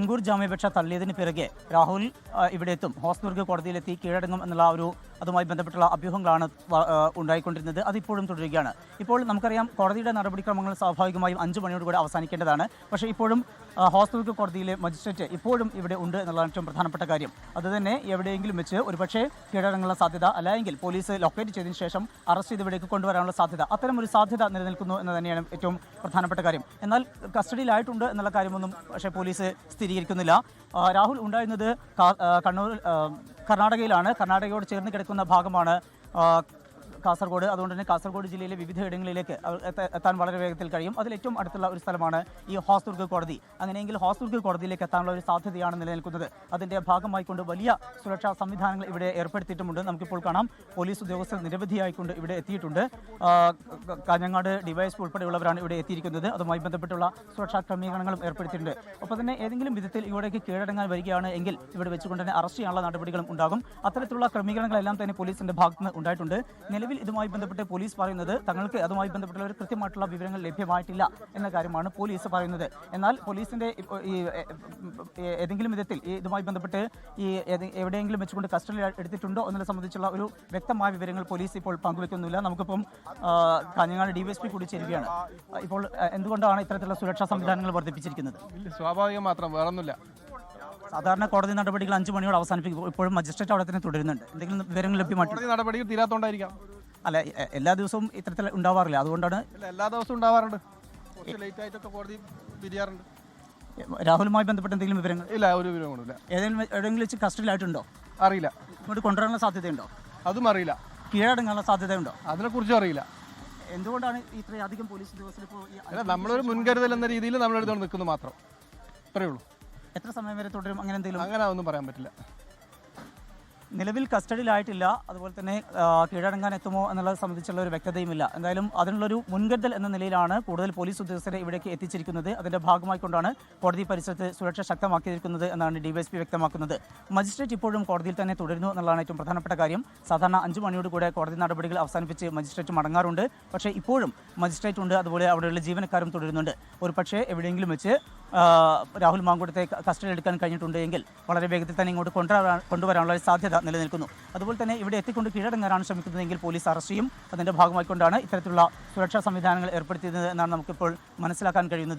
മുൻകൂർ ജാമ്യാപേക്ഷ തള്ളിയതിന് പിറകെ രാഹുൽ ഇവിടെ എത്തും ഹോസ്ദുർഗ് കോടതിയിലെത്തി കീഴടങ്ങും എന്നുള്ള ഒരു അതുമായി ബന്ധപ്പെട്ടുള്ള അഭ്യൂഹങ്ങളാണ് ഉണ്ടായിക്കൊണ്ടിരുന്നത്. അതിപ്പോഴും തുടരുകയാണ്. ഇപ്പോൾ നമുക്കറിയാം കോടതിയുടെ നടപടിക്രമങ്ങൾ സ്വാഭാവികമായും അഞ്ച് മണിയോട് കൂടെ അവസാനിക്കേണ്ടതാണ്. പക്ഷേ ഇപ്പോഴും ആ, കോടതിയിലെ മജിസ്ട്രേറ്റ് ഇപ്പോഴും ഇവിടെ ഉണ്ട് എന്നുള്ളതാണ് ഏറ്റവും പ്രധാനപ്പെട്ട കാര്യം. അതുതന്നെ എവിടെയെങ്കിലും വെച്ച് ഒരുപക്ഷേ കീഴടങ്ങാനുള്ള സാധ്യത അല്ലെങ്കിൽ പോലീസ് ലൊക്കേറ്റ് ചെയ്തതിനു ശേഷം അറസ്റ്റ് ചെയ്ത് ഇവിടേക്ക് കൊണ്ടുവരാനുള്ള സാധ്യത അത്തരം ഒരു സാധ്യത നിലനിൽക്കുന്നു എന്ന് തന്നെയാണ് ഏറ്റവും പ്രധാനപ്പെട്ട കാര്യം. എന്നാൽ കസ്റ്റഡിയിലായിട്ടുണ്ട് എന്നുള്ള കാര്യമൊന്നും പക്ഷേ പോലീസ് സ്ഥിരീകരിക്കുന്നില്ല. രാഹുൽ ഉണ്ടായിരുന്നത് കണ്ണൂർ കർണാടകയിലാണ്. കർണാടകയോട് ചേർന്ന് കിടക്കുന്ന ഭാഗമാണ് കാസർഗോഡ്. അതുകൊണ്ട് തന്നെ കാസർഗോഡ് ജില്ലയിലെ വിവിധ ഇടങ്ങളിലേക്ക് എത്താൻ വളരെ വേഗത്തിൽ കഴിയും. അതിൽ ഏറ്റവും അടുത്തുള്ള ഒരു സ്ഥലമാണ് ഈ ഹോസ്ദുർഗ് കോടതി. അങ്ങനെയെങ്കിൽ ഹോസ്ദുർഗ് കോടതിയിലേക്ക് എത്താനുള്ള ഒരു സാധ്യതയാണ് നിലനിൽക്കുന്നത്. അതിന്റെ ഭാഗമായിക്കൊണ്ട് വലിയ സുരക്ഷാ സംവിധാനങ്ങൾ ഇവിടെ ഏർപ്പെടുത്തിയിട്ടുമുണ്ട്. നമുക്കിപ്പോൾ കാണാം. പോലീസ് ഉദ്യോഗസ്ഥർ നിരവധിയായിക്കൊണ്ട് ഇവിടെ എത്തിയിട്ടുണ്ട്. കാഞ്ഞങ്ങാട് ഡിവൈഎസ്പി ഉൾപ്പെടെയുള്ളവരാണ് ഇവിടെ എത്തിയിരിക്കുന്നത്. അതുമായി ബന്ധപ്പെട്ടുള്ള സുരക്ഷാ ക്രമീകരണങ്ങളും ഏർപ്പെടുത്തിയിട്ടുണ്ട്. ഒപ്പം തന്നെ ഏതെങ്കിലും വിധത്തിൽ ഇവിടേക്ക് കീഴടങ്ങാൻ വരികയാണ് എങ്കിൽ ഇവിടെ വെച്ചുകൊണ്ട് തന്നെ അറസ്റ്റ് ചെയ്യാനുള്ള നടപടികളും ഉണ്ടാകും. അത്തരത്തിലുള്ള ക്രമീകരണങ്ങളെല്ലാം തന്നെ പോലീസിന്റെ ഭാഗത്ത് നിന്ന് ഉണ്ടായിട്ടുണ്ട്. നിലവിൽ ഇതുമായി ബന്ധപ്പെട്ട് പോലീസ് പറയുന്നത് തങ്ങൾക്ക് അതുമായി ബന്ധപ്പെട്ടുള്ള ഒരു കൃത്യമായിട്ടുള്ള വിവരങ്ങൾ ലഭ്യമായിട്ടില്ല എന്ന കാര്യമാണ് പോലീസ് പറയുന്നത്. എന്നാൽ പോലീസിന്റെ ഈ ഏതെങ്കിലും വിധത്തിൽ ഈ ഇതുമായി ബന്ധപ്പെട്ട് ഈ എവിടെയെങ്കിലും വെച്ചുകൊണ്ട് കസ്റ്റഡിയിൽ എടുത്തിട്ടുണ്ടോ എന്നതിനെ സംബന്ധിച്ചുള്ള ഒരു വ്യക്തമായ വിവരങ്ങൾ പോലീസ് ഇപ്പോൾ പങ്കുവെക്കുന്നില്ല. നമുക്കിപ്പം കാഞ്ഞങ്ങാട് പി കൂടി ചേരുകയാണ്. ഇപ്പോൾ എന്തുകൊണ്ടാണ് ഇത്തരത്തിലുള്ള സുരക്ഷാ സംവിധാനങ്ങൾ വർദ്ധിപ്പിച്ചിരിക്കുന്നത്? സ്വാഭാവികം മാത്രം വേറൊന്നുമില്ല. സാധാരണ കോടതി നടപടികൾ അഞ്ചു മണിയോട് അവസാനിപ്പിക്കും ഇപ്പോഴും മജിസ്ട്രേറ്റ് അവിടെ തന്നെ തുടരുന്നുണ്ട്. എന്തെങ്കിലും വിവരങ്ങൾ ലഭ്യമായിട്ട് നടപടികൾ തീരാത്തോണ്ടായിരിക്കാം. അല്ല എല്ലാ ദിവസവും ഇത്തരത്തിൽ ഉണ്ടാവാറില്ല. അതുകൊണ്ടാണ് എല്ലാ ദിവസവും ഉണ്ടാവാറുണ്ട്. കുറച്ച് ലേറ്റ് ആയിട്ടൊക്കെ കോടതി രാഹുലുമായി ബന്ധപ്പെട്ട എന്തെങ്കിലും വിവരങ്ങൾ? ഇല്ല ഒരു വിവരങ്ങളില്ല ഏതെങ്കിലും എവിടെയെങ്കിലും വെച്ച് കസ്റ്റഡിയിലായിട്ടുണ്ടോ? അറിയില്ല. ഇങ്ങോട്ട് കൊണ്ടുവരാനുള്ള സാധ്യതയുണ്ടോ? അതും അറിയില്ല. കീഴടങ്ങാനുള്ള സാധ്യതയുണ്ടോ? അതിനെക്കുറിച്ചും അറിയില്ല. എന്തുകൊണ്ടാണ് ഇത്രയധികം പോലീസ് ഉദ്യോഗസ്ഥർ ഇപ്പോൾ ഈ അല്ല നമ്മളൊരു മുൻകരുതൽ എന്ന രീതിയിൽ നമ്മളെടുത്തോണ്ട് നിൽക്കുന്നു മാത്രം. അത്രേ ഉള്ളൂ. എത്ര സമയം വരെ തുടരും? അങ്ങനെ എന്തെങ്കിലും? അങ്ങനെ ഒന്നും പറയാൻ പറ്റില്ല. നിലവിൽ കസ്റ്റഡിയിലായിട്ടില്ല. അതുപോലെ തന്നെ കീഴടങ്ങാൻ എത്തുമോ എന്നുള്ളത് സംബന്ധിച്ചുള്ള ഒരു വ്യക്തതയുമില്ല. എന്തായാലും അതിനുള്ളൊരു മുൻകരുതൽ എന്ന നിലയിലാണ് കൂടുതൽ പോലീസ് ഉദ്യോഗസ്ഥരെ ഇവിടേക്ക് എത്തിച്ചിരിക്കുന്നത്. അതിന്റെ ഭാഗമായിക്കൊണ്ടാണ് കോടതി പരിസരത്ത് സുരക്ഷ ശക്തമാക്കിയിരിക്കുന്നത് എന്നാണ് ഡിവൈഎസ്പി വ്യക്തമാക്കുന്നത്. മജിസ്ട്രേറ്റ് ഇപ്പോഴും കോടതിയിൽ തന്നെ തുടരുന്നു എന്നുള്ളതാണ് ഏറ്റവും പ്രധാനപ്പെട്ട കാര്യം. സാധാരണ അഞ്ചു മണിയോട് കൂടെ കോടതി നടപടികൾ അവസാനിപ്പിച്ച് മജിസ്ട്രേറ്റ് മടങ്ങാറുണ്ട്. പക്ഷേ ഇപ്പോഴും മജിസ്ട്രേറ്റ് ഉണ്ട്. അതുപോലെ അവിടെയുള്ള ജീവനക്കാരും തുടരുന്നുണ്ട്. ഒരു പക്ഷേ എവിടെയെങ്കിലും വെച്ച് രാഹുൽ മാങ്കുടത്തെ കസ്റ്റഡി എടുക്കാൻ കഴിഞ്ഞിട്ടുണ്ട് എങ്കിൽ വളരെ വേഗത്തിൽ തന്നെ ഇങ്ങോട്ട് കൊണ്ടുവരാൻ കൊണ്ടുവരാനുള്ള സാധ്യത നിലനിൽക്കുന്നു. അതുപോലെ തന്നെ ഇവിടെ എത്തിക്കൊണ്ട് കീഴടങ്ങാനാണ് ശ്രമിക്കുന്നതെങ്കിൽ പോലീസ് അറസ്റ്റ് ചെയ്യും. അതിന്റെ ഭാഗമായിക്കൊണ്ടാണ് ഇത്തരത്തിലുള്ള സുരക്ഷാ സംവിധാനങ്ങൾ ഏർപ്പെടുത്തിയത് എന്നാണ് നമുക്കിപ്പോൾ മനസ്സിലാക്കാൻ കഴിയുന്നത്.